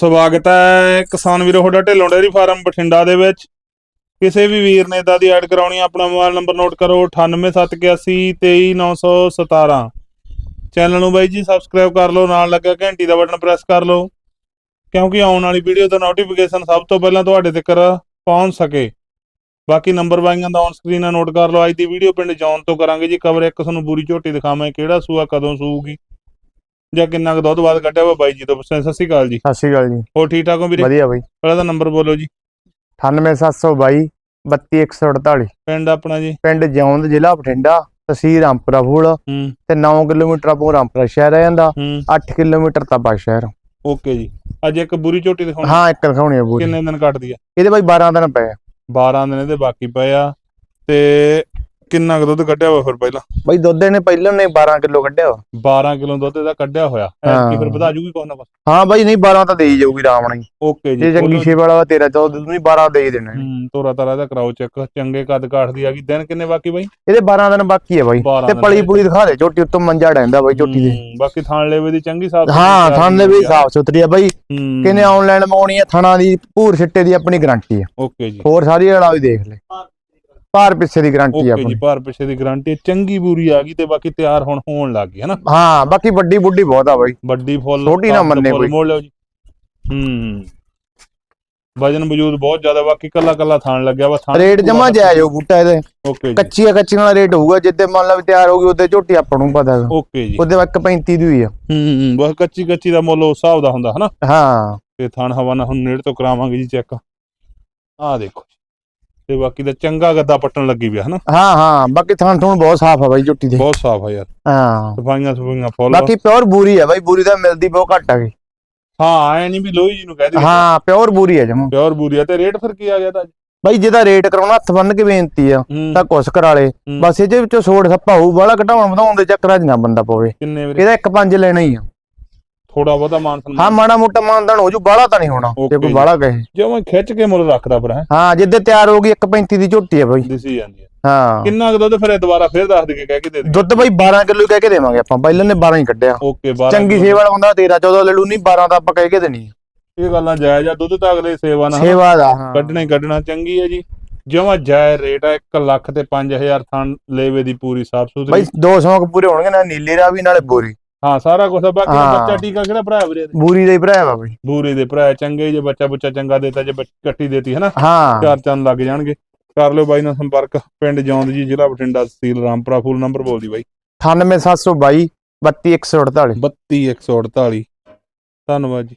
ਸਵਾਗਤ ਹੈ ਕਿਸਾਨ ਵੀਰੋ ਤੁਹਾਡਾ ਢਿੱਲੋਂ ਡੇਅਰੀ ਫਾਰਮ ਬਠਿੰਡਾ ਦੇ ਵਿੱਚ। ਕਿਸੇ ਵੀ ਵੀਰ ਨੇ ਇਦਾਂ ਦੀ ਐਡ ਕਰਾਉਣੀ ਆ, ਆਪਣਾ ਮੋਬਾਈਲ ਨੰਬਰ ਨੋਟ ਕਰੋ 9871823917 ਚੈਨਲ ਨੂੰ ਬਾਈ ਜੀ ਸਬਸਕ੍ਰਾਈਬ ਕਰ ਲਓ ਨਾਲ ਲੱਗਾ ਘੰਟੀ ਦਾ ਬਟਨ ਪ੍ਰੈਸ ਕਰ ਲਓ ਕਿਉਂਕਿ ਆਉਣ ਵਾਲੀ ਵੀਡੀਓ ਦਾ ਨੋਟੀਫਿਕੇਸ਼ਨ ਸਭ ਤੋਂ ਪਹਿਲਾਂ ਤੁਹਾਡੇ ਤੱਕ ਪਹੁੰਚ ਸਕੇ। ਬਾਕੀ ਨੰਬਰ ਬਾਈਆਂ ਦਾ ਔਨ ਸਕਰੀਨ ਆ ਨੋਟ ਕਰ ਲਓ ਅੱਜ ਦੀ ਵੀਡੀਓ ਪਿੰਡ ਜੌਨ ਤੋਂ ਕਰਾਂਗੇ ਜੀ। ਕਵਰ ਇੱਕ ਤੁਹਾਨੂੰ ਪੂਰੀ ਝੋਟੀ ਦਿਖਾਵਾਂ ਕਿਹੜਾ ਸੂਆ ਕਦੋਂ ਸੂਗੀ ਜਾਂ ਕਿੰਨਾ ਕੁ ਦੁੱਧ ਬਾਅਦ ਕੱਢਿਆ ਵਾ ਬਾਈ ਜੀ ਤੋਂ ਸਤਿ ਸ਼੍ਰੀ ਅਕਾਲ ਜੀ। ਸਤਿ ਸ਼੍ਰੀ ਅਕਾਲ ਜੀ। ਹੋਰ ਠੀਕ ਠਾਕ ਹੋ ਵੀਰੇ? ਵਧੀਆ ਬਾਈ। ਪਹਿਲਾਂ ਤਾਂ ਨੰਬਰ ਬੋਲੋ ਜੀ। 98722 32148 ਪਿੰਡ ਆਪਣਾ ਜੀ? ਪਿੰਡ ਜੌਂਦ ਜ਼ਿਲ੍ਹਾ ਬਠਿੰਡਾ ਤਹਿਸੀਲ ਰਾਮਪੁਰਾ ਫੂਲ। ਹੂੰ। ਤੇ 9 ਕਿਲੋਮੀਟਰ ਆਪੋ ਰਾਮਪੁਰਾ ਸ਼ਹਿਰ ਆ ਜਾਂਦਾ। ਹੂੰ। 8 ਕਿਲੋਮੀਟਰ ਤਪਾ ਸ਼ਹਿਰ। ਓਕੇ ਜੀ। ਅੱਜ ਇੱਕ ਬੁਰੀ ਝੋਟੀ ਦਿਖਾਉਣੀ। ਹਾਂ ਇੱਕ ਦਿਖਾਉਣੀ ਆ ਪੂਰੀ ਕਿੰਨੇ ਦਿਨ ਕੱਟਦੀ ਆ? ਇਹਦੇ ਬਾਈ 12 ਦਿਨ ਪਏ ਆ। 12 ਦਿਨ ਇਹਦੇ ਬਾਕੀ ਪਏ ਆ। ਤੇ ਕਿੰਨਾ ਕੁ ਦੁੱਧ ਕੱਢਿਆ ਹੋਇਆ ਫਿਰ ਪਹਿਲਾਂ? ਬਾਈ ਦੁੱਧ ਇਹਨੇ ਪਹਿਲਾਂ ਨੇ 12 ਕਿਲੋ ਕੱਢਿਆ ਵਾ। 12 ਕਿਲੋ ਦੁੱਧ ਇਹਦਾ ਕੱਢਿਆ ਹੋਇਆ। ਐਤਕੀ ਹਾਂ। ਫਿਰ ਵਧਾ ਜੂਗੀ ਕੋਈ ਨਾ ਕੁਛ? ਹਾਂ ਬਾਈ ਨਹੀਂ 12 ਤਾਂ ਦੇ ਹੀ ਜਾਊਗੀ ਰਾਮ ਨਾਲ ਹੀ। ਓਕੇ ਜੀ। ਜੇ ਚੰਗੀ। ਛੇ ਵਾਲਾ ਵਾ ਤੇਰਾ 14 ਨਹੀਂ 12 ਦੇ ਹੀ ਦੇਣਾ। ਹੂੰ ਤੋਰਾ ਤਾਰਾ ਦਾ ਕਰਾਓ ਚੈੱਕ। ਚੰਗੇ ਕੱਦ ਕਾਠ ਦੀ ਆ ਗਈ। ਦਿਨ ਕਿੰਨੇ ਬਾਕੀ ਬਾਈ? ਇਹਦੇ 12 ਦਿਨ ਬਾਕੀ ਆ ਬਾਈ। 12 ਤੇ ਦਿਨ ਪਲੀ ਪੁਲੀ ਦਿਖਾ ਦੇ ਝੋਟੀ ਉੱਤੋਂ ਮੰਜਾ ਡੈਂਦਾ ਬਾਈ ਝੋਟੀ ਦੇ। ਹੂੰ, ਬਾਕੀ ਥਾਣ ਲੈਵੇ ਦੀ ਚੰਗੀ ਸਾਫ਼ ਹਾਂ ਥਾਣੇ ਵੀ ਸਾਫ਼ ਸੁਥਰੀ ਆ ਬਾਈ। ਹੂੰ। ਕਿਨੇ ਆਨਲਾਈਨ ਮੰਗਾਉਣੀ ਆ ਥਣਾ ਦੀ ਭੂਰ ਛਿੱਟੇ ਦੀ ਆਪਣੀ ਗਾਰੰਟੀ ਆ। ਓਕੇ ਜੀ। ਹੋਰ ਸਾਰੀ ਵਾਲਾ ਵੀ ਦੇਖ ਲੈ। ਭਾਰ ਪਿੱਛੇ ਦੀ ਗਾਰੰਟੀ ਆ ਓਕੇ ਜੀ ਆਪਣੀ। ਭਾਰ ਪਿੱਛੇ ਦੀ ਗਾਰੰਟੀ ਚੰਗੀ ਪੂਰੀ ਆ ਗਈ ਤੇ ਬਾਕੀ ਤਿਆਰ ਹੁਣ ਹੋਣ ਲੱਗ ਗਈ ਹੈ ਨਾ? ਹਾਂ ਬਾਕੀ ਵੱਡੀ ਬੁੱਢੀ ਬਹੁਤ ਆ ਬਾਈ। ਵੱਡੀ ਫੁੱਲ ਛੋਟੀ ਨਾ ਮੰਨੇ ਕੋਈ। ਮੋੜ ਲਿਓ ਜੀ। ਹੂੰ। ਵਜਨ ਵਜੂਦ ਬਹੁਤ ਜ਼ਿਆਦਾ ਬਾਕੀ ਕੱਲਾ ਕੱਲਾ ਥਾਣ ਲੱਗਿਆ ਵਾ ਥਾਣ ਰੇਟ ਜਮਾ ਜਾਇਜ਼ ਹੋ ਬੂਟਾ ਇਹਦੇ। ਓਕੇ ਜੀ। ਕੱਚੀਆਂ ਕੱਚੀਆਂ ਵਾਲਾ ਰੇਟ ਹੋਊਗਾ ਜਿੱਦੇ ਮੰਨ ਲਾ ਵੀ ਤਿਆਰ ਹੋਊਗੀ ਉਹਦੇ ਝੋਟੀ ਆਪਾਂ ਨੂੰ ਪਤਾ ਹੈਗਾ। ਓਕੇ ਜੀ। ਉਹਦੇ 135 ਦੀ ਹੋਈ ਆ। ਹੂੰ ਹੂੰ ਬਸ ਕੱਚੀ ਕੱਚੀ ਦਾ ਮੁੱਲ ਉਸ ਹਿਸਾਬ ਦਾ ਹੁੰਦਾ ਹਨਾ? ਹਾਂ। ਤੇ ਥਾਣ ਹਵਾ ਨਾਲ ਹੁਣ ਨੇੜੇ ਤੋਂ ਕਰਾਵਾਂਗੇ ਜੀ ਚੈੱਕ। ਆਹ ਦੇਖੋ ਜੀ। ਤੇ ਬਾਕੀ ਦਾ ਚੰਗਾ ਗੱਦਾ ਪੱਟਣ ਲੱਗੀ ਪਿਆ ਹਨਾ? ਹਾਂ ਹਾਂ ਬਾਕੀ ਥਾਂ ਥੂਣ ਬਹੁਤ ਸਾਫ਼ ਆ ਬਾਈ ਝੋਟੀ ਦੇ। ਬਹੁਤ ਸਾਫ਼ ਆ ਯਾਰ। ਹਾਂ। ਸਫਾਈਆਂ ਸਫਾਈਆਂ ਫੁੱਲ ਬਾਕੀ ਪਿਓਰ ਬੂਰੀ ਆ ਬਾਈ ਬੂਰੀ ਤਾਂ ਮਿਲਦੀ ਬਹੁਤ ਘੱਟ ਆ ਗਈ। ਹਾਂ ਐ ਨਹੀਂ ਵੀ ਲੋਹੀ ਜੀ ਨੂੰ ਕਹਿ ਦੇ ਹਾਂ ਪਿਓਰ ਬੂਰੀ ਆ ਜਮਾ। ਪਿਓਰ ਬੂਰੀ ਆ ਤੇ ਰੇਟ ਫਿਰ ਕੀ ਆ ਗਿਆ ਤਾਂ ਬਾਈ ਜਿਹਦਾ ਰੇਟ ਕਰਾਉਣਾ ਹੱਥ ਬੰਨ ਕੇ ਬੇਨਤੀ ਆ ਤਾਂ ਕੁਛ ਕਰਾ ਲੇ। ਬਸ ਇਹਦੇ ਵਿੱਚੋਂ ਸੋੜ ਸੱਪਾ ਹੋਊ ਬਾਹਲਾ ਘਟਾਉਣ ਵਧਾਉਣ ਦੇ ਚੱਕਰਾਂ 'ਚ ਨਾ ਬੰਦਾ ਪਵੇ। ਇਹਦਾ ਇੱਕ ਪੰਜ ਲੈਣਾ ਹੀ ਆ। ਥੋੜਾ ਬਹੁਤਾ ਮਾਨ ਸਨਮਾਨ। ਹਾਂ ਮਾੜਾ ਮੋਟਾ ਮਾਨਦਾਨ ਹੋ ਜੂ ਬਾਹਲਾ ਤਾਂ ਨਹੀਂ ਹੋਣਾ Okay ਜੇ ਕੋਈ ਜੀ। ਬਾਹਲਾ ਕਹੇ। ਜਿਵੇਂ ਖਿੱਚ ਕੇ ਮੁੱਲ ਰੱਖਦਾ ਪਰ ਹੈ। ਹਾਂ ਜਿੱਦੇ ਤਿਆਰ ਹੋਗੀ 1.35 ਦੀ ਝੋਟੀ ਆ ਬਾਈ। ਦਿਸੀ ਜਾਂਦੀ ਹੈ ਹਾਂ। ਕਿੰਨਾ ਕੁ ਦੁੱਧ ਫਿਰ ਇਹ ਦੁਬਾਰਾ ਫਿਰ ਦੱਸ ਦੇ ਕੇ ਕਹਿ ਕੇ ਦੇ ਦੇ ਦੁੱਧ ਬਾਈ 12 ਕਿਲੋ ਕਹਿ ਕੇ ਦੇਵਾਂਗੇ ਆਪਾਂ ਪਹਿਲਾਂ ਨੇ 12 ਹੀ ਕੱਢਿਆ। ਓਕੇ 12 ਚੰਗੀ। ਸੇਵਾ ਵਾਲਾ ਹੁੰਦਾ 13 14 ਲੈ ਲੂ ਨਹੀਂ 12 ਤਾਂ ਆਪਾਂ ਕਹਿ ਕੇ ਦੇਣੀ ਆ। ਇਹ ਗੱਲਾਂ ਜਾਇਜ਼ ਆ ਦੁੱਧ ਤਾਂ ਅਗਲੇ ਸੇਵਾ ਨਾਲ ਸੇਵਾ ਦਾ ਹਾਂ। ਕੱਢਣਾ ਹੀ ਕੱਢਣਾ ਚੰਗੀ ਹੈ ਜੀ। ਜਿਵੇਂ ਜਾਇਜ਼ ਰੇਟ ਹੈ 1 ਲੱਖ ਤੇ 5000 ਥਣ ਲੇਵੇ ਦੀ ਪੂਰੀ ਸਾਫ਼ ਸੁਥਰੀ ਬਾਈ ਦੋ ਸੌਕ ਪੂਰੇ ਹੋਣਗੇ ਨਾ ਨੀਲੇ ਰਾ ਵੀ ਨਾਲੇ ਬੋਰੀ। ਹਾਂ ਸਾਰਾ ਕੁਝ ਬਾਕੀ ਹਾਂ। ਬੱਚਾ ਟੀਕਾ ਕਿਹੜਾ ਭਰਾ ਵੀਰੇ ਇਹਦੇ? ਬੂਰੀ ਦਾ ਹੀ ਭਰਾ ਵਾ ਬਾਈ। ਬੂਰੇ ਦੇ ਭਰਾ ਚੰਗੇ ਜੇ ਬੱਚਾ ਬੁੱਚਾ ਚੰਗਾ ਦੇਤਾ ਜੇ ਬੱਚ- ਕੱਟੀ ਦੇਤੀ ਹੈ ਨਾ ਹਾਂ। ਚਾਰ ਚੰਨ ਲੱਗ ਜਾਣਗੇ। ਕਰ ਲਿਓ ਬਾਈ ਨਾਲ ਸੰਪਰਕ ਪਿੰਡ ਜੌਂਦ ਜੀ ਜ਼ਿਲ੍ਹਾ ਬਠਿੰਡਾ ਤਹਿਸੀਲ ਰਾਮਪੁਰਾ ਫੂਲ ਨੰਬਰ ਬੋਲਦੀ ਬਾਈ। 98722 32148 32148 ਧੰਨਵਾਦ ਜੀ।